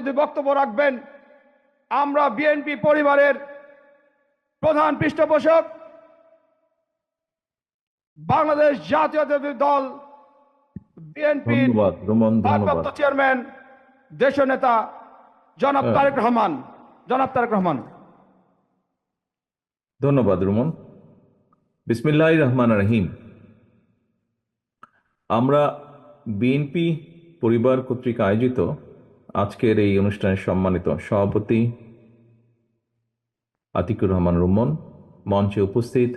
অতিথি বক্তব্য রাখবেন আমরা বিএনপি পরিবারের প্রধান পৃষ্ঠপোষক বাংলাদেশ জাতীয় দল বিএনপির ভারপ্রাপ্ত চেয়ারম্যান দেশ নেতা জনাব হ্যাঁ। তারেক রহমান। জনাব তারেক রহমান। ধন্যবাদ রুমন। বিসমিল্লাহ রহমান রহিম। আমরা বিএনপি পরিবার কর্তৃক আয়োজিত আজকের এই অনুষ্ঠানের সম্মানিত সভাপতি আতিকুর রহমান রুমন মঞ্চে উপস্থিত।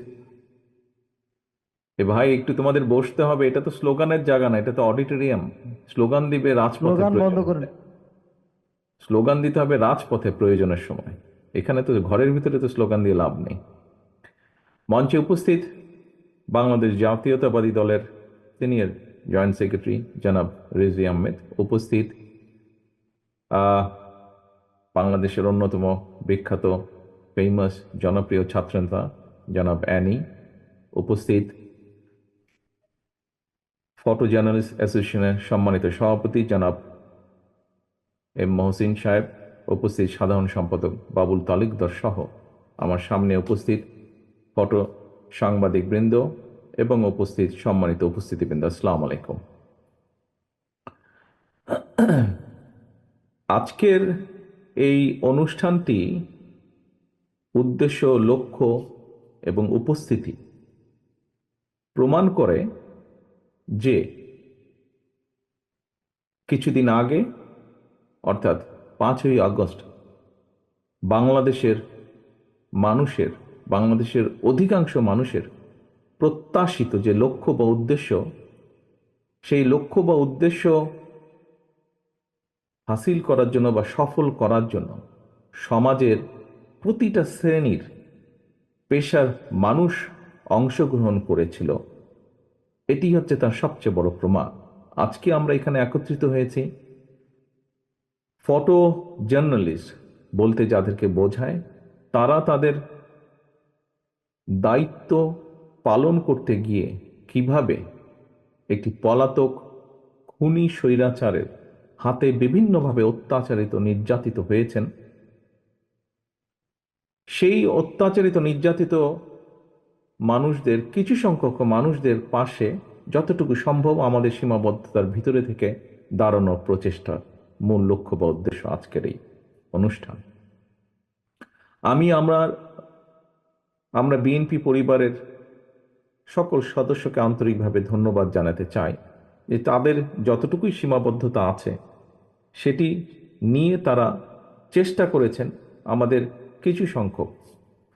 এ ভাই একটু তোমাদের বসতে হবে এটা তো স্লোগানের জায়গা না এটা তো অডিটোরিয়াম। স্লোগান দিবে রাজপথে স্লোগান দিতে হবে রাজপথে প্রয়োজনের সময়। এখানে তো ঘরের ভিতরে তো স্লোগান দিয়ে লাভ নেই। মঞ্চে উপস্থিত বাংলাদেশ জাতীয়তাবাদী দলের সিনিয়র জয়েন্ট সেক্রেটারি জনাব রেজি আহমেদ উপস্থিত। বাংলাদেশের অন্যতম বিখ্যাত ফেমাস জনপ্রিয় ছাত্রনেতা জনাব অ্যানি, উপস্থিত ফটো জার্নালিস্ট অ্যাসোসিয়েশনের সম্মানিত সভাপতি জনাব এম মহসিন সাহেব, উপস্থিত সাধারণ সম্পাদক বাবুল তালুকদার সহ আমার সামনে উপস্থিত ফটো সাংবাদিক বৃন্দ এবং উপস্থিত সম্মানিত উপস্থিতিবৃন্দ, আসসালাম আলাইকুম। আজকের এই অনুষ্ঠানটি উদ্দেশ্য, লক্ষ্য এবং উপস্থিতি প্রমাণ করে যে কিছুদিন আগে, অর্থাৎ পাঁচই আগস্ট, বাংলাদেশের মানুষের, বাংলাদেশের অধিকাংশ মানুষের প্রত্যাশিত যে লক্ষ্য বা উদ্দেশ্য, সেই লক্ষ্য বা উদ্দেশ্য হাসিল করার জন্য বা সফল করার জন্য সমাজের প্রতিটা শ্রেণির পেশার মানুষ অংশগ্রহণ করেছিল। এটি হচ্ছে তার সবচেয়ে বড় প্রমাণ। আজকে আমরা এখানে একত্রিত হয়েছি। ফটো জার্নালিস্ট বলতে যাদেরকে বোঝায়, তারা তাদের দায়িত্ব পালন করতে গিয়ে কীভাবে একটি পলাতক, খুনি স্বৈরাচারের হাতে বিভিন্নভাবে অত্যাচারিত নির্যাতিত হয়েছেন। সেই অত্যাচারিত নির্যাতিত মানুষদের, কিছু সংখ্যক মানুষদের পাশে যতটুকু সম্ভব আমাদের সীমাবদ্ধতার ভিতরে থেকে দাঁড়ানোর প্রচেষ্টার মূল লক্ষ্য বা উদ্দেশ্য আজকের এই অনুষ্ঠান। আমি, আমার, আমরা বিএনপি পরিবারের সকল সদস্যকে আন্তরিকভাবে ধন্যবাদ জানাতে চাই যে তাদের যতটুকুই সীমাবদ্ধতা আছে সেটি নিয়ে তারা চেষ্টা করেছেন আমাদের কিছু সংখ্যক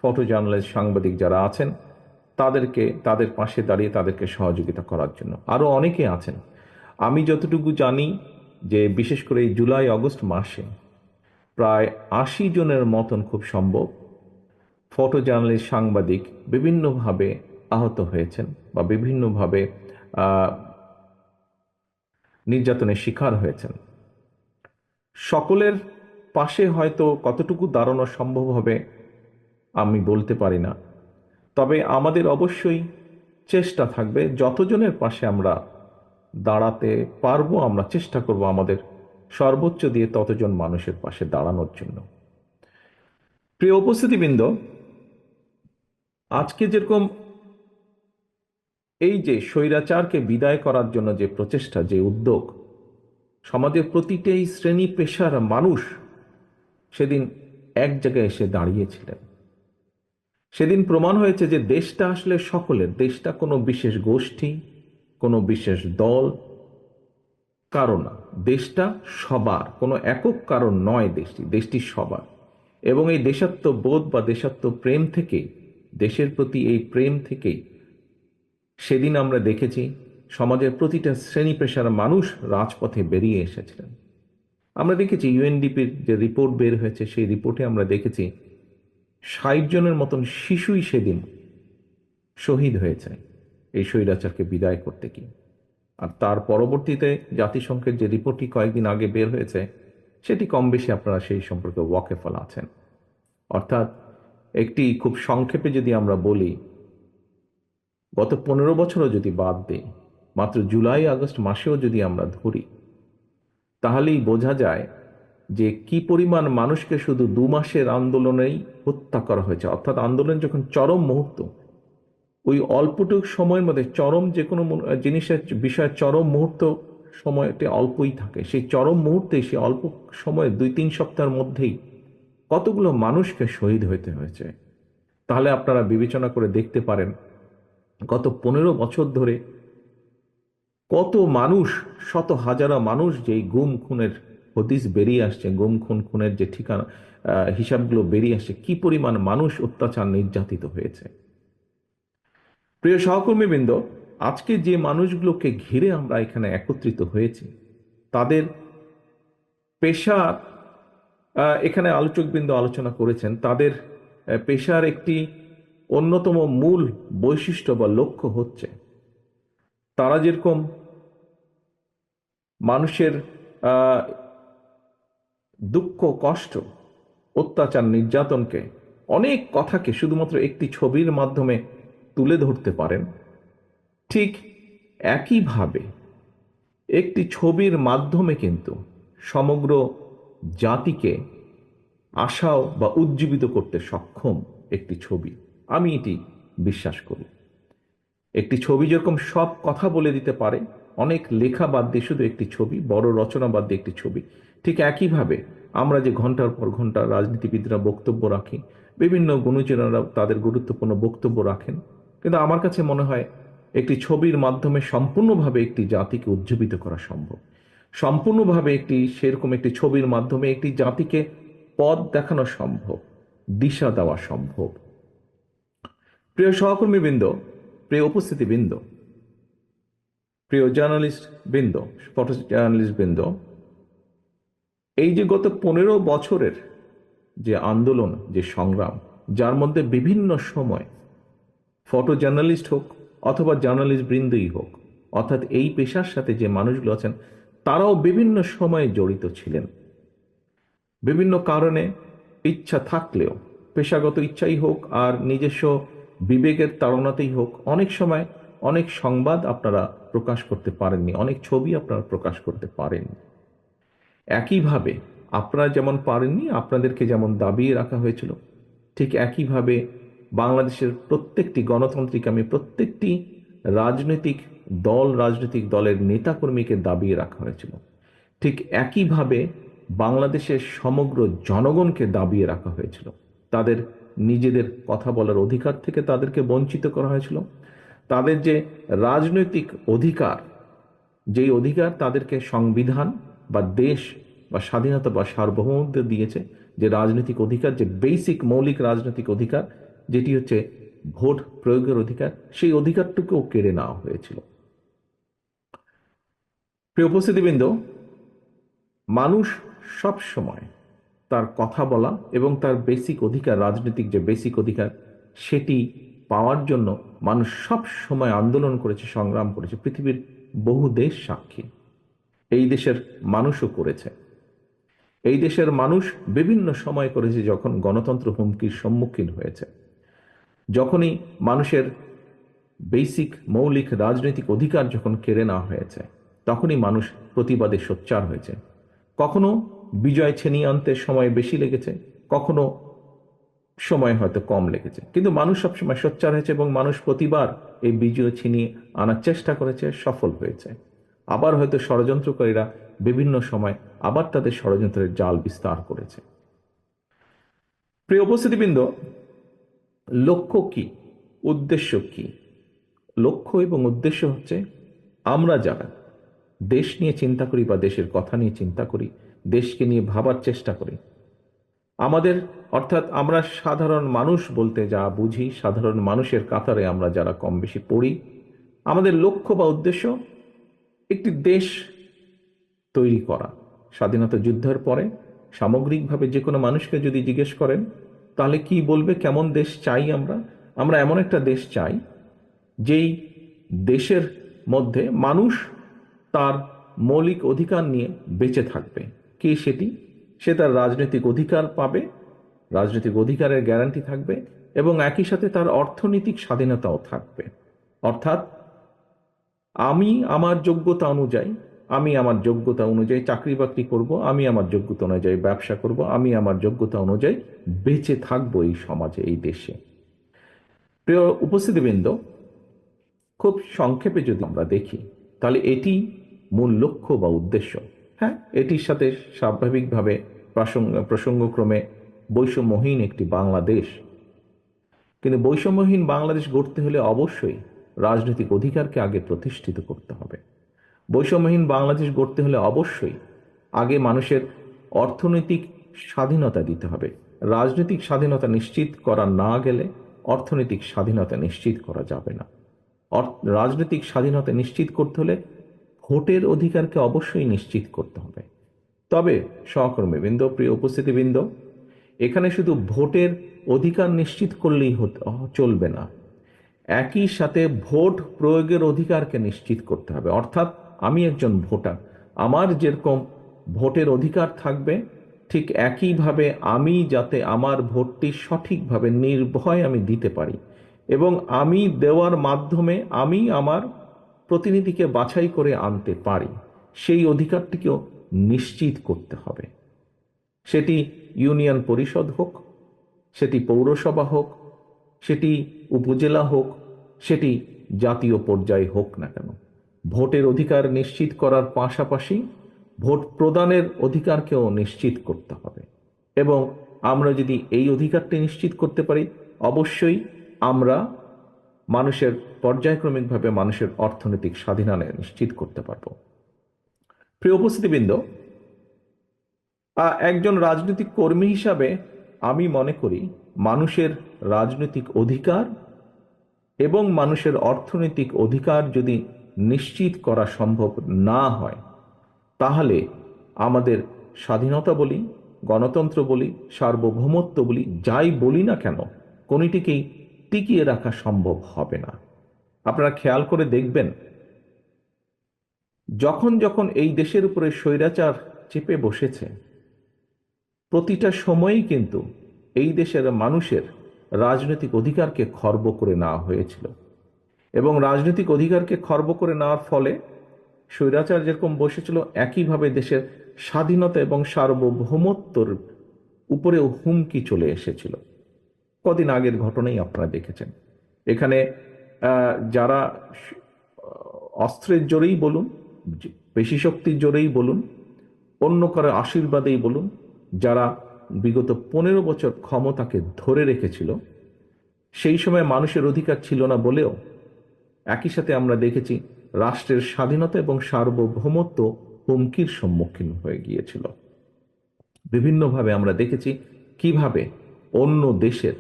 ফটো জার্নালিস্ট সাংবাদিক যারা আছেন, তাদেরকে, তাদের পাশে দাঁড়িয়ে তাদেরকে সহযোগিতা করার জন্য। আরও অনেকে আছেন। আমি যতটুকু জানি যে বিশেষ করে এই জুলাই অগস্ট মাসে প্রায় আশি জনের মতন খুব সম্ভব ফটো জার্নালিস্ট সাংবাদিক বিভিন্নভাবে আহত হয়েছেন বা বিভিন্নভাবে নির্যাতনের শিকার হয়েছেন। সকলের পাশে হয়তো কতটুকু দাঁড়ানো সম্ভব হবে, আমি বলতে পারি না। তবে আমাদের অবশ্যই চেষ্টা থাকবে, যতজনের পাশে আমরা দাঁড়াতে পারব, আমরা চেষ্টা করব আমাদের সর্বোচ্চ দিয়ে ততজন মানুষের পাশে দাঁড়ানোর জন্য। প্রিয় উপস্থিতিবৃন্দ, আজকে যেরকম এই যে স্বৈরাচারকে বিদায় করার জন্য যে প্রচেষ্টা, যে উদ্যোগ সমাজের প্রতিটাই শ্রেণি, পেশার মানুষ সেদিন এক জায়গায় এসে দাঁড়িয়েছিলেন। সেদিন প্রমাণ হয়েছে যে দেশটা আসলে সকলের, দেশটা কোনো বিশেষ গোষ্ঠী, কোনো বিশেষ দল, কারণ না। দেশটা সবার, কোনো একক কারণ নয় দেশটি দেশটি সবার। এবং এই দেশাত্মবোধ বা দেশাত্ম প্রেম থেকে, দেশের প্রতি এই প্রেম থেকেই সেদিন আমরা দেখেছি সমাজের প্রতিটা শ্রেণি পেশার মানুষ রাজপথে বেরিয়ে এসেছিলেন। আমরা দেখেছি ইউএনডিপির যে রিপোর্ট বের হয়েছে, সেই রিপোর্টে আমরা দেখেছি ষাট জনের মতন শিশুই সেদিন শহীদ হয়েছে। এই স্বৈরাচারকে বিদায় করতে গিয়ে আর তার পরবর্তীতে জাতিসংঘের যে রিপোর্টটি কয়েকদিন আগে বের হয়েছে, সেটি কম বেশি আপনারা সেই সম্পর্কে ওয়াকেফল আছেন। অর্থাৎ একটি খুব সংক্ষেপে যদি আমরা বলি, গত পনেরো বছরও যদি বাদ দিই মাত্র জুলাই আগস্ট মাসেও যদি আমরা ধরি, তাহলেই বোঝা যায় যে কি পরিমাণ মানুষকে শুধু দু মাসের আন্দোলনেই হত্যা করা হয়েছে। অর্থাৎ আন্দোলন যখন চরম মুহূর্ত, ওই অল্পটুক সময়ের মধ্যে চরম যে কোনো জিনিসের বিষয়ে চরম মুহূর্ত সময়টি অল্পই থাকে। সেই চরম মুহূর্তে, সেই অল্প সময়ে দুই তিন সপ্তাহের মধ্যেই কতগুলো মানুষকে শহীদ হইতে হয়েছে। তাহলে আপনারা বিবেচনা করে দেখতে পারেন, গত পনেরো বছর ধরে কত মানুষ শত হাজারা মানুষ যেই গুম খুনের হদিস বেরিয়ে আসছে গুম খুন খুনের যে ঠিকানা হিসাবগুলো বেরিয়ে আসছে কি পরিমাণ মানুষ অত্যাচার নির্যাতিত হয়েছে? প্রিয় সহকর্মীবৃন্দ আজকে যে মানুষগুলোকে ঘিরে আমরা এখানে একত্রিত হয়েছি তাদের পেশা আহ, এখানে আলোচকবৃন্দ আলোচনা করেছেন তাদের পেশার একটি অন্যতম মূল বৈশিষ্ট্য বা লক্ষ্য হচ্ছে তারা যেরকম মানুষের দুঃখ, কষ্ট, অত্যাচার, নির্যাতনকে অনেক কথাকে শুধুমাত্র একটি ছবির মাধ্যমে তুলে ধরতে পারেন, ঠিক একইভাবে একটি ছবির মাধ্যমে কিন্তু সমগ্র জাতিকে আশাও বা উজ্জীবিত করতে সক্ষম একটি ছবি। আমি এটি বিশ্বাস করি। একটি ছবি যেরকম সব কথা বলে দিতে পারে, অনেক লেখা বাদ দিয়ে শুধু একটি ছবি, বড় রচনা বাদ দিয়ে একটি ছবি। ঠিক একইভাবে আমরা যে ঘণ্টার পর ঘণ্টা রাজনীতিবিদরা বক্তব্য রাখি, বিভিন্ন গুণজনেরা তাদের গুরুত্বপূর্ণ বক্তব্য রাখেন, কিন্তু আমার কাছে মনে হয় একটি ছবির মাধ্যমে সম্পূর্ণভাবে একটি জাতিকে উজ্জীবিত করা সম্ভব। সম্পূর্ণভাবে একটি সেরকম একটি ছবির মাধ্যমে একটি জাতিকে পথ দেখানো সম্ভব, দিশা দেওয়া সম্ভব। প্রিয় সহকর্মীবৃন্দ প্রিয় উপস্থিতিবৃন্দ প্রিয় জার্নালিস্ট বৃন্দ ফটো জার্নালিস্ট বৃন্দ, এই যে গত পনেরো বছরের যে আন্দোলন, যে সংগ্রাম, যার মধ্যে বিভিন্ন সময় ফটো জার্নালিস্ট হোক অথবা জার্নালিস্ট বৃন্দই হোক, অর্থাৎ এই পেশার সাথে যে মানুষগুলো আছেন, তারাও বিভিন্ন সময়ে জড়িত ছিলেন। বিভিন্ন কারণে ইচ্ছা থাকলেও, পেশাগত ইচ্ছাই হোক আর নিজস্ব বিবেকের তাড়নাতেই হোক, অনেক সময় অনেক সংবাদ আপনারা প্রকাশ করতে পারেননি, অনেক ছবি আপনারা প্রকাশ করতে পারেননি। একইভাবে আপনারা যেমন পারেননি, আপনাদেরকে যেমন দাবিয়ে রাখা হয়েছিল, ঠিক একইভাবে বাংলাদেশের প্রত্যেকটি গণতান্ত্রিক আমি প্রত্যেকটি রাজনৈতিক দল, রাজনৈতিক দলের নেতাকর্মীকে দাবিয়ে রাখা হয়েছিল। ঠিক একইভাবে বাংলাদেশের সমগ্র জনগণকে দাবিয়ে রাখা হয়েছিল। তাদের নিজেদের কথা বলার অধিকার থেকে তাদেরকে বঞ্চিত করা হয়েছিল। তাদের যে রাজনৈতিক অধিকার, যেই অধিকার তাদেরকে সংবিধান বা দেশ বা স্বাধীনতা বা সার্বভৌমত্ব দিয়েছে, যে রাজনৈতিক অধিকার, যে বেসিক মৌলিক রাজনৈতিক অধিকার, যেটি হচ্ছে ভোট প্রয়োগের অধিকার, সেই অধিকারটুকুও কেড়ে নেওয়া হয়েছিল। প্রিয় উপস্থিতিবৃন্দ, মানুষ সব সময় তার কথা বলা এবং তার বেসিক অধিকার, রাজনৈতিক যে বেসিক অধিকার, সেটি পাওয়ার জন্য মানুষ সব সময় আন্দোলন করেছে, সংগ্রাম করেছে, পৃথিবীর বহু দেশ সাক্ষী। এই দেশের মানুষও করেছে। এই দেশের মানুষ বিভিন্ন সময় করেছে যখন গণতন্ত্র হুমকির সম্মুখীন হয়েছে। যখনই মানুষের বেসিক মৌলিক রাজনৈতিক অধিকার যখন কেড়ে নেওয়া হয়েছে, তখনই মানুষ প্রতিবাদে সোচ্চার হয়েছে। কখনো বিজয় ছিনিয়ে আনতে সময় বেশি লেগেছে, কখনো সময় হয়তো কম লেগেছে। কিন্তু মানুষ সবসময় সোচ্চার হয়েছে এবং মানুষ প্রতিবার এই বিজয় ছিনিয়ে আনার চেষ্টা করেছে, সফল হয়েছে। আবার হয়তো ষড়যন্ত্রকারীরা বিভিন্ন সময় আবার তাদের ষড়যন্ত্রের জাল বিস্তার করেছে। প্রিয় উপস্থিতিবৃন্দ, লক্ষ্য কি? উদ্দেশ্য কি? লক্ষ্য এবং উদ্দেশ্য হচ্ছে আমরা যারা দেশ নিয়ে চিন্তা করি বা দেশের কথা নিয়ে চিন্তা করি দেশকে নিয়ে ভাবার চেষ্টা করি। আমাদের, অর্থাৎ আমরা সাধারণ মানুষ বলতে যা বুঝি, সাধারণ মানুষের কাতারে আমরা যারা কম বেশি পড়ি, আমাদের লক্ষ্য বা উদ্দেশ্য একটি দেশ তৈরি করা। স্বাধীনতা যুদ্ধের পরে সামগ্রিকভাবে যে কোনো মানুষকে যদি জিজ্ঞেস করেন, তাহলে কি বলবে, কেমন দেশ চাই আমরা? আমরা এমন একটা দেশ চাই, যেই দেশের মধ্যে মানুষ তার মৌলিক অধিকার নিয়ে বেঁচে থাকবে। কি সেটি? সে তার রাজনৈতিক অধিকার পাবে, রাজনৈতিক অধিকারের গ্যারান্টি থাকবে এবং একই সাথে তার অর্থনৈতিক স্বাধীনতাও থাকবে। অর্থাৎ, আমি আমার যোগ্যতা অনুযায়ী, আমি আমার যোগ্যতা অনুযায়ী চাকরি বাকরি করব, আমি আমার যোগ্যতা অনুযায়ী ব্যবসা করব, আমি আমার যোগ্যতা অনুযায়ী বেঁচে থাকব এই সমাজে, এই দেশে। প্রিয় উপস্থিতিবৃন্দ, খুব সংক্ষেপে যদি আমরা দেখি, তাহলে এটি মূল লক্ষ্য বা উদ্দেশ্য। হ্যাঁ এটির সাথে স্বাভাবিকভাবে প্রসঙ্গ, প্রসঙ্গক্রমে বৈষম্যহীন একটি বাংলাদেশ। কিন্তু বৈষম্যহীন বাংলাদেশ গড়তে হলে অবশ্যই রাজনৈতিক অধিকারকে আগে প্রতিষ্ঠিত করতে হবে। বৈষম্যহীন বাংলাদেশ গড়তে হলে অবশ্যই আগে মানুষের অর্থনৈতিক স্বাধীনতা দিতে হবে। রাজনৈতিক স্বাধীনতা নিশ্চিত করা না গেলে অর্থনৈতিক স্বাধীনতা নিশ্চিত করা যাবে না। রাজনৈতিক স্বাধীনতা নিশ্চিত করতে হলে ভোটের অধিকারকে অবশ্যই নিশ্চিত করতে হবে। তবে সহকর্মীবৃন্দ প্রিয় উপস্থিতিবৃন্দ এখানে শুধু ভোটের অধিকার নিশ্চিত করলেই চলবে না। একই সাথে ভোট প্রয়োগের অধিকারকে নিশ্চিত করতে হবে। অর্থাৎ আমি একজন ভোটার, আমার যেরকম ভোটের অধিকার থাকবে, ঠিক একইভাবে আমি যাতে আমার ভোটটি সঠিকভাবে নির্ভয় আমি দিতে পারি এবং আমি দেওয়ার মাধ্যমে আমি আমার প্রতিনিধিকে বাছাই করে আনতে পারি, সেই অধিকারটিকেও নিশ্চিত করতে হবে। সেটি ইউনিয়ন পরিষদ হোক, সেটি পৌরসভা হোক, সেটি উপজেলা হোক, সেটি জাতীয় পর্যায়ে হোক না কেন। ভোটের অধিকার নিশ্চিত করার পাশাপাশি ভোট প্রদানের অধিকারকেও নিশ্চিত করতে হবে। এবং আমরা যদি এই অধিকারটি নিশ্চিত করতে পারি, অবশ্যই আমরা মানুষের পর্যায়ক্রমিকভাবে মানুষের অর্থনৈতিক স্বাধীনতা নিশ্চিত করতে পারব। প্রিয় উপস্থিতিবৃন্দ একজন রাজনৈতিক কর্মী হিসাবে আমি মনে করি মানুষের রাজনৈতিক অধিকার এবং মানুষের অর্থনৈতিক অধিকার যদি নিশ্চিত করা সম্ভব না হয়, তাহলে আমাদের স্বাধীনতা বলি, গণতন্ত্র বলি, সার্বভৌমত্ব বলি, যাই বলি না কেন, কোনটিকেই টিকিয়ে রাখা সম্ভব হবে না। আপনারা খেয়াল করে দেখবেন, যখন যখন এই দেশের উপরে স্বৈরাচার চেপে বসেছে, প্রতিটা সময়েই কিন্তু এই দেশের মানুষের রাজনৈতিক অধিকারকে খর্ব করে নেওয়া হয়েছিল। এবং রাজনৈতিক অধিকারকে খর্ব করে নেওয়ার ফলে স্বৈরাচার যেরকম বসেছিল, একইভাবে দেশের স্বাধীনতা এবং সার্বভৌমত্বর উপরেও হুমকি চলে এসেছিল। কদিন আগের ঘটনাই আপনারা দেখেছেন। এখানে যারা অস্ত্রের জোরেই বলুন পেশি শক্তির জোরেই বলুন, অন্য কারও আশীর্বাদেই বলুন, যারা বিগত পনেরো বছর ক্ষমতাকে ধরে রেখেছিল, সেই সময় মানুষের অধিকার ছিল না বলেও, একই সাথে আমরা দেখেছি রাষ্ট্রের স্বাধীনতা এবং সার্বভৌমত্ব হুমকির সম্মুখীন হয়ে গিয়েছিল। বিভিন্নভাবে আমরা দেখেছি কীভাবে অন্য দেশের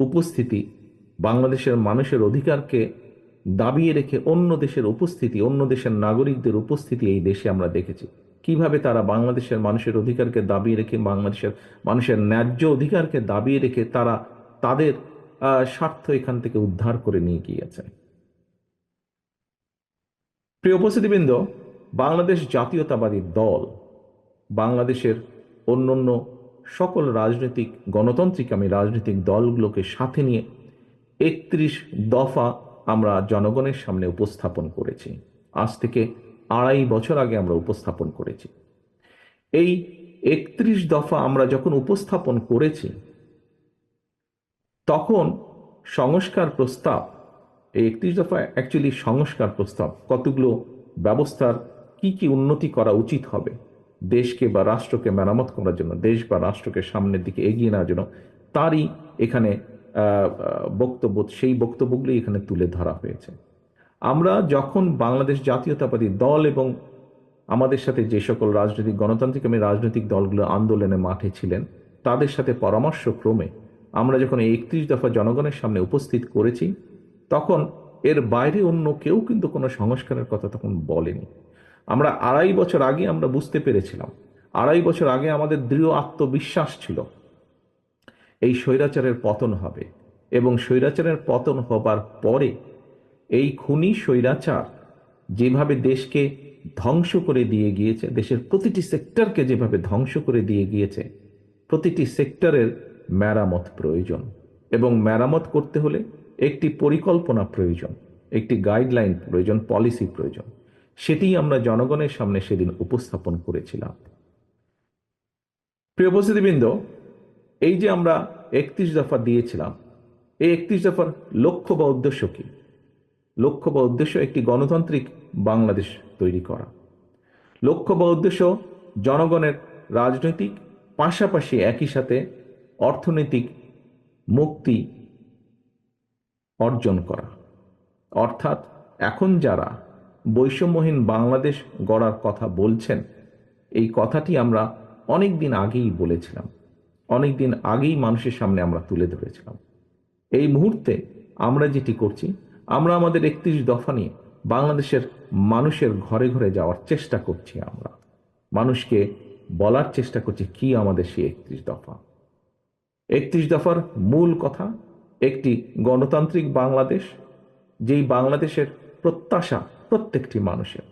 উপস্থিতি বাংলাদেশের মানুষের অধিকারকে দাবিয়ে রেখে অন্য দেশের উপস্থিতি, অন্য দেশের নাগরিকদের উপস্থিতি এই দেশে আমরা দেখেছি। কীভাবে তারা বাংলাদেশের মানুষের অধিকারকে দাবিয়ে রেখে, বাংলাদেশের মানুষের ন্যায্য অধিকারকে দাবিয়ে রেখে তারা তাদের স্বার্থ এখান থেকে উদ্ধার করে নিয়ে গিয়েছে। প্রিয় উপস্থিতিবৃন্দ, বাংলাদেশ জাতীয়তাবাদী দল বাংলাদেশের অন্যান্য সকল রাজনৈতিক গণতান্ত্রিক আমি রাজনৈতিক দলগুলোকে সাথে নিয়ে একত্রিশ দফা আমরা জনগণের সামনে উপস্থাপন করেছি। আজ থেকে আড়াই বছর আগে আমরা উপস্থাপন করেছি। এই একত্রিশ দফা আমরা যখন উপস্থাপন করেছি, তখন সংস্কার প্রস্তাব, এই একত্রিশ দফা অ্যাকচুয়ালি সংস্কার প্রস্তাব, কতগুলো ব্যবস্থার কি কি উন্নতি করা উচিত হবে দেশকে বা রাষ্ট্রকে মেরামত করার জন্য, দেশ বা রাষ্ট্রকে সামনের দিকে এগিয়ে নেওয়ার জন্য তারই এখানে বক্তব্য, সেই বক্তব্যগুলি এখানে তুলে ধরা হয়েছে। আমরা যখন বাংলাদেশ জাতীয়তাবাদী দল এবং আমাদের সাথে যে সকল রাজনৈতিক গণতান্ত্রিক এবং রাজনৈতিক দলগুলো আন্দোলনে মাঠে ছিলেন, তাদের সাথে পরামর্শ ক্রমে আমরা যখন এই একত্রিশ দফা জনগণের সামনে উপস্থিত করেছি, তখন এর বাইরে অন্য কেউ কিন্তু কোনো সংস্কারের কথা তখন বলেনি। আমরা আড়াই বছর আগে আমরা বুঝতে পেরেছিলাম। আড়াই বছর আগে আমাদের দৃঢ় আত্মবিশ্বাস ছিল। এই স্বৈরাচারের পতন হবে এবং স্বৈরাচারের পতন হবার পরে এই খুনি স্বৈরাচার যেভাবে দেশকে ধ্বংস করে দিয়ে গিয়েছে, দেশের প্রতিটি সেক্টরকে যেভাবে ধ্বংস করে দিয়ে গিয়েছে, প্রতিটি সেক্টরের মেরামত প্রয়োজন এবং মেরামত করতে হলে একটি পরিকল্পনা প্রয়োজন, একটি গাইডলাইন প্রয়োজন, পলিসি প্রয়োজন। সেটি আমরা জনগণের সামনে সেদিন উপস্থাপন করেছিলাম। প্রিয় উপস্থিতিবৃন্দ, এই যে আমরা একত্রিশ দফা দিয়েছিলাম, এই একত্রিশ দফার লক্ষ্য বা উদ্দেশ্য কি? লক্ষ্য বা উদ্দেশ্য একটি গণতান্ত্রিক বাংলাদেশ তৈরি করা। লক্ষ্য বা উদ্দেশ্য জনগণের রাজনৈতিক, পাশাপাশি একই সাথে অর্থনৈতিক মুক্তি অর্জন করা। অর্থাৎ এখন যারা বৈষম্যহীন বাংলাদেশ গড়ার কথা বলছেন, এই কথাটি আমরা অনেক দিন আগেই বলেছিলাম। অনেক দিন আগেই মানুষের সামনে আমরা তুলে ধরেছিলাম। এই মুহূর্তে আমরা যেটি করছি, আমরা আমাদের একত্রিশ দফা নিয়ে বাংলাদেশের মানুষের ঘরে ঘরে যাওয়ার চেষ্টা করছি আমরা। মানুষকে বলার চেষ্টা করছি কি আমাদের সেই একত্রিশ দফা। একত্রিশ দফার মূল কথা, একটি গণতান্ত্রিক বাংলাদেশ, যেই বাংলাদেশের প্রত্যাশা প্রত্যেকটি মানুষের।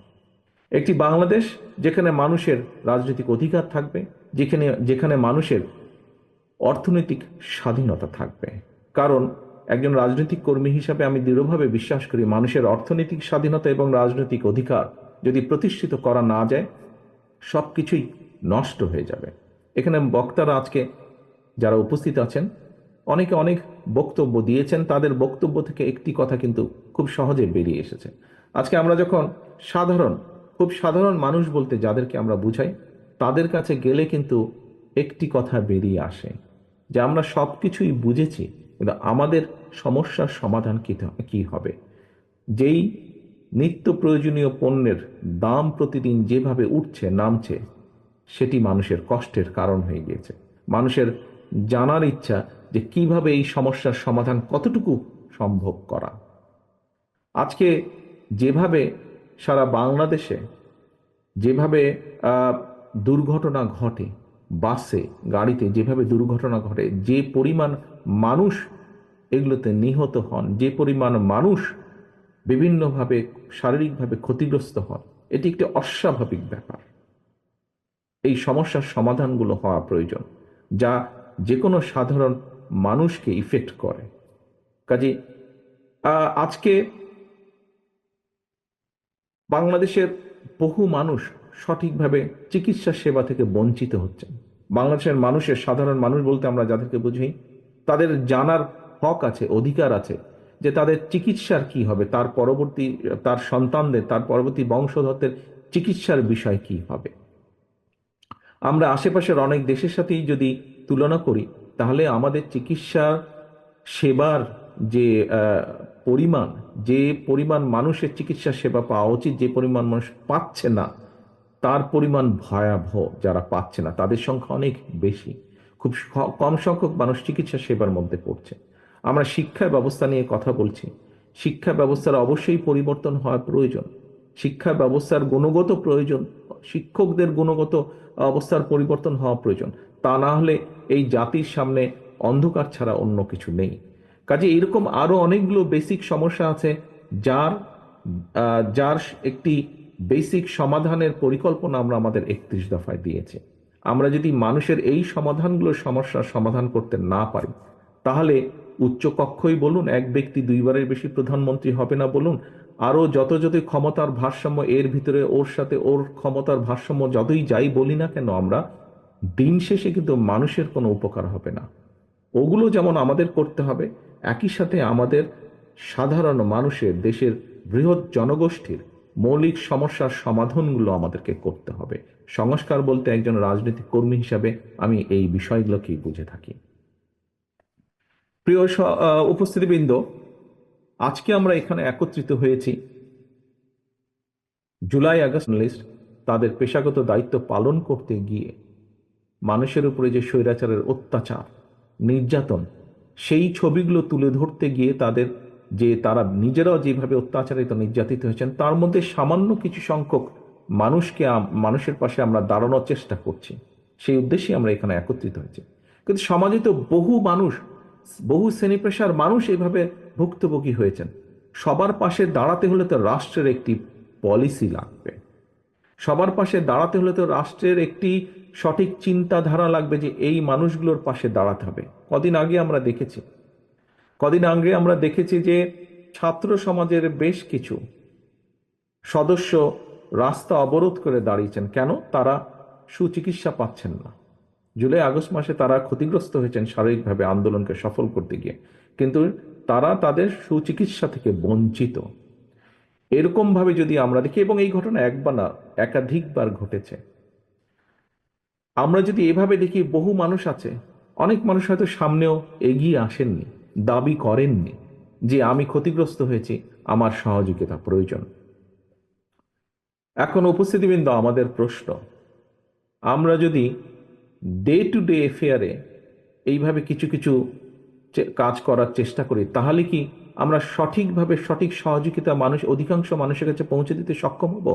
একটি বাংলাদেশ যেখানে মানুষের রাজনৈতিক অধিকার থাকবে, যেখানে যেখানে মানুষের অর্থনৈতিক স্বাধীনতা থাকবে। কারণ একজন রাজনৈতিক কর্মী হিসাবে আমি দৃঢ়ভাবে বিশ্বাস করি মানুষের অর্থনৈতিক স্বাধীনতা এবং রাজনৈতিক অধিকার যদি প্রতিষ্ঠিত করা না যায় সব কিছুই নষ্ট হয়ে যাবে। এখানে বক্তারা আজকে যারা উপস্থিত আছেন, অনেকে অনেক বক্তব্য দিয়েছেন, তাদের বক্তব্য থেকে একটি কথা কিন্তু খুব সহজে বেরিয়ে এসেছে। আজকে আমরা যখন সাধারণ, খুব সাধারণ মানুষ বলতে যাদেরকে আমরা বুঝাই, তাদের কাছে গেলে কিন্তু একটি কথা বেরিয়ে আসে যে আমরা সব কিছুই বুঝেছি, কিন্তু আমাদের সমস্যার সমাধান কী হবে? যেই নিত্য প্রয়োজনীয় পণ্যের দাম প্রতিদিন যেভাবে উঠছে, নামছে, সেটি মানুষের কষ্টের কারণ হয়ে গিয়েছে। মানুষের জানার ইচ্ছা যে কীভাবে এই সমস্যার সমাধান কতটুকু সম্ভব করা। আজকে যেভাবে সারা বাংলাদেশে, যেভাবে দুর্ঘটনা ঘটে, বাসে, গাড়িতে যেভাবে দুর্ঘটনা ঘটে, যে পরিমাণ মানুষ এগুলোতে নিহত হন, যে পরিমাণ মানুষ বিভিন্নভাবে শারীরিকভাবে ক্ষতিগ্রস্ত হন, এটি একটি অস্বাভাবিক ব্যাপার। এই সমস্যার সমাধানগুলো হওয়া প্রয়োজন, যা যে কোনো সাধারণ মানুষকে ইফেক্ট করে। কাজে আজকে বাংলাদেশের বহু মানুষ সঠিকভাবে চিকিৎসা সেবা থেকে বঞ্চিত হচ্ছেন। বাংলাদেশের মানুষের, সাধারণ মানুষ বলতে আমরা যাদেরকে বুঝি, তাদের জানার হক আছে, অধিকার আছে যে তাদের চিকিৎসার কি হবে, তার পরবর্তী, তার সন্তানদের, তার পরবর্তী বংশধরদের চিকিৎসার বিষয় কি হবে। আমরা আশেপাশের অনেক দেশের সাথেই যদি তুলনা করি, তাহলে আমাদের চিকিৎসা সেবার যে পরিমাণ, যে পরিমাণ মানুষের চিকিৎসা সেবা পাওয়া উচিত, যে পরিমাণ মানুষ পাচ্ছে না, তার পরিমাণ ভয়াবহ যারা পাচ্ছে না, তাদের সংখ্যা অনেক বেশি। খুব কম সংখ্যক মানুষ চিকিৎসা সেবার মধ্যে পড়ছে। আমরা শিক্ষা ব্যবস্থা নিয়ে কথা বলছি। শিক্ষা ব্যবস্থার অবশ্যই পরিবর্তন হওয়া প্রয়োজন। শিক্ষা ব্যবস্থার গুণগত প্রয়োজন, শিক্ষকদের গুণগত অবস্থার পরিবর্তন হওয়া প্রয়োজন। তা না হলে এই জাতির সামনে অন্ধকার ছাড়া অন্য কিছু নেই। কাজে এরকম আরও অনেকগুলো বেসিক সমস্যা আছে যার যার একটি বেসিক সমাধানের পরিকল্পনা আমরা আমাদের একত্রিশ দফায় দিয়েছি। আমরা যদি মানুষের এই সমাধানগুলো সমস্যার সমাধান করতে না পারি, তাহলে উচ্চ কক্ষই বলুন, এক ব্যক্তি দুইবারের বেশি প্রধানমন্ত্রী হবে না বলুন, আরও যত যত ক্ষমতার ভারসাম্য এর ভিতরে ওর সাথে ওর ক্ষমতার ভারসাম্য যতই যাই বলি না কেন আমরা, দিন শেষে কিন্তু মানুষের কোনো উপকার হবে না। ওগুলো যেমন আমাদের করতে হবে একই সাথে আমাদের সাধারণ মানুষের, দেশের বৃহৎ জনগোষ্ঠীর মৌলিক সমস্যার সমাধানগুলো আমাদেরকে করতে হবে। সংস্কার বলতে একজন রাজনৈতিক কর্মী হিসাবে আমি এই বিষয়গুলোকেই বুঝে থাকি। প্রিয় উপস্থিতিবৃন্দ, আজকে আমরা এখানে একত্রিত হয়েছি। জুলাই আগস্ট লিস্ট তাদের পেশাগত দায়িত্ব পালন করতে গিয়ে মানুষের উপরে যে স্বৈরাচারের অত্যাচার, নির্যাতন সেই ছবিগুলো তুলে ধরতে গিয়ে তাদের যে তারা নিজেরাও যেভাবে অত্যাচারিত, নির্যাতিত হয়েছেন, তার মধ্যে সামান্য কিছু সংখ্যক মানুষকে মানুষের পাশে আমরা দাঁড়ানোর চেষ্টা করছি। সেই উদ্দেশ্যে আমরা এখানে একত্রিত হয়েছি। কিন্তু সমাজে তো বহু মানুষ, বহু শ্রেণি পেশার মানুষ এইভাবে ভুক্তভোগী হয়েছেন। সবার পাশে দাঁড়াতে হলে তো রাষ্ট্রের একটি পলিসি লাগবে। সবার পাশে দাঁড়াতে হলে তো রাষ্ট্রের একটি সঠিক চিন্তাধারা লাগবে যে এই মানুষগুলোর পাশে দাঁড়াতে হবে। কদিন আগে আমরা দেখেছি, কদিন আগে আমরা দেখেছি যে ছাত্র সমাজের বেশ কিছু সদস্য রাস্তা অবরোধ করে দাঁড়িয়েছেন। কেন? তারা সুচিকিৎসা পাচ্ছেন না। জুলাই, আগস্ট মাসে তারা ক্ষতিগ্রস্ত হয়েছেন শারীরিকভাবে আন্দোলনকে সফল করতে গিয়ে। কিন্তু তারা তাদের সুচিকিৎসা থেকে বঞ্চিত। এরকম ভাবে যদি আমরা দেখি, এবং এই ঘটনা একবার না, একাধিকবার ঘটেছে। আমরা যদি এভাবে দেখি, বহু মানুষ আছে, অনেক মানুষ হয়তো সামনেও এগিয়ে আসেননি, দাবি করেননি যে আমি ক্ষতিগ্রস্ত হয়েছি, আমার সহযোগিতা প্রয়োজন। এখন উপস্থিতিবৃন্দ, আমাদের প্রশ্ন, আমরা যদি ডে টু ডে এফেয়ারে এইভাবে কিছু কিছু কাজ করার চেষ্টা করি, তাহলে কি আমরা সঠিকভাবে সঠিক সহযোগিতা মানুষ, অধিকাংশ মানুষের কাছে পৌঁছে দিতে সক্ষম হব?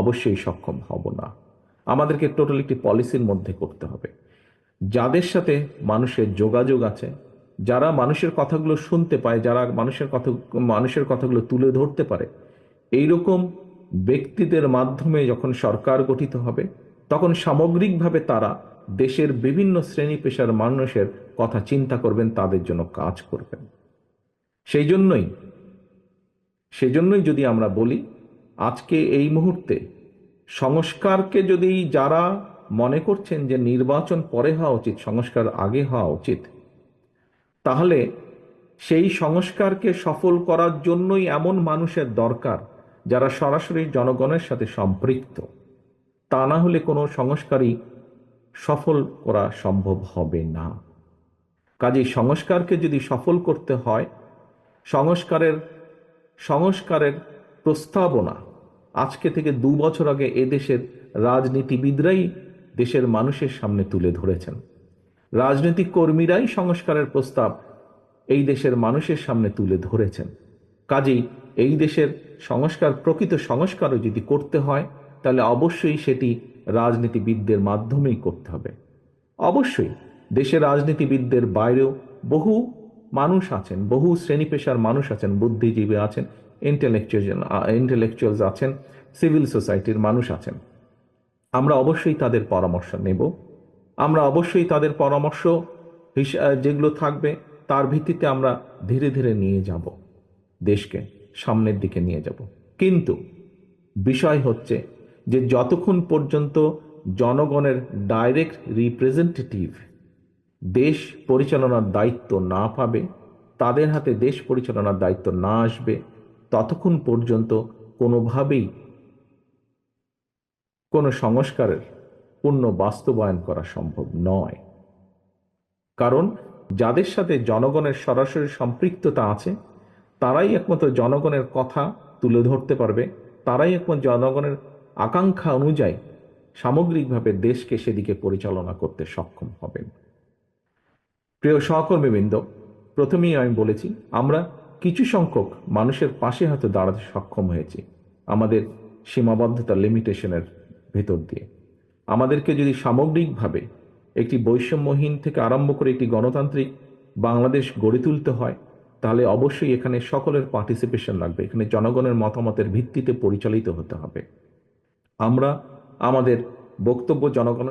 অবশ্যই সক্ষম হব না। আমাদেরকে টোটাল একটি পলিসির মধ্যে করতে হবে। যাদের সাথে মানুষের যোগাযোগ আছে, যারা মানুষের কথাগুলো শুনতে পায়, যারা মানুষের কথা, মানুষের কথাগুলো তুলে ধরতে পারে, এইরকম ব্যক্তিদের মাধ্যমে যখন সরকার গঠিত হবে, তখন সামগ্রিকভাবে তারা দেশের বিভিন্ন শ্রেণি পেশার মানুষের কথা চিন্তা করবেন, তাদের জন্য কাজ করবেন। সেই জন্যই সেজন্যই যদি আমরা বলি, আজকে এই মুহূর্তে সংস্কারকে যদি যারা মনে করছেন যে নির্বাচন পরে হওয়া উচিত, সংস্কার আগে হওয়া উচিত, তাহলে সেই সংস্কারকে সফল করার জন্যই এমন মানুষের দরকার যারা সরাসরি জনগণের সাথে সম্পৃক্ত। তা না হলে কোনো সংস্কারই সফল করা সম্ভব হবে না। কাজেই সংস্কারকে যদি সফল করতে হয়, সংস্কারের সংস্কারের প্রস্তাবনা আজকে থেকে দু বছর আগে এদেশের রাজনীতিবিদরাই দেশের মানুষের সামনে তুলে ধরেছেন। রাজনৈতিক কর্মীরাই সংস্কারের প্রস্তাব এই দেশের মানুষের সামনে তুলে ধরেছেন। কাজেই এই দেশের সংস্কার, প্রকৃত সংস্কারও যদি করতে হয়, তাহলে অবশ্যই সেটি রাজনীতিবিদদের মাধ্যমেই করতে হবে। অবশ্যই দেশের রাজনীতিবিদদের বাইরেও বহু মানুষ আছেন, বহু শ্রেণি পেশার মানুষ আছেন, বুদ্ধিজীবী আছেন ইন্টেলেকচুয়াল ইন্টেলেকচুয়ালস আছেন, সিভিল সোসাইটির মানুষ আছেন। আমরা অবশ্যই তাদের পরামর্শ নেব। আমরা অবশ্যই তাদের পরামর্শ যেগুলো থাকবে, তার ভিত্তিতে আমরা ধীরে ধীরে নিয়ে যাব, দেশকে সামনের দিকে নিয়ে যাব। কিন্তু বিষয় হচ্ছে যে যতক্ষণ পর্যন্ত জনগণের ডাইরেক্ট রিপ্রেজেন্টেটিভ দেশ পরিচালনার দায়িত্ব না পাবে, তাদের হাতে দেশ পরিচালনার দায়িত্ব না আসবে ততক্ষণ পর্যন্ত কোনোভাবেই কোনো সংস্কারের পূর্ণ বাস্তবায়ন করা সম্ভব নয়। কারণ যাদের সাথে জনগণের সরাসরি সম্পৃক্ততা আছে, তারাই একমাত্র জনগণের কথা তুলে ধরতে পারবে, তারাই একমাত্র জনগণের আকাঙ্ক্ষা অনুযায়ী সামগ্রিকভাবে দেশকে সেদিকে পরিচালনা করতে সক্ষম হবেন। প্রিয় সহকর্মীবৃন্দ, প্রথমেই আমি বলেছি, আমরা কিছু সংখ্যক মানুষের পাশে হয়তো দাঁড়াতে সক্ষম হয়েছি আমাদের সীমাবদ্ধতা লিমিটেশনের ভেতর দিয়ে। আমাদেরকে যদি সামগ্রিকভাবে একটি বৈষম্যহীন থেকে আরম্ভ করে একটি গণতান্ত্রিক বাংলাদেশ গড়ে তুলতে হয়, তাহলে অবশ্যই এখানে সকলের পার্টিসিপেশন লাগবে। এখানে জনগণের মতামতের ভিত্তিতে পরিচালিত হতে হবে। আমরা আমাদের বক্তব্য জনগণের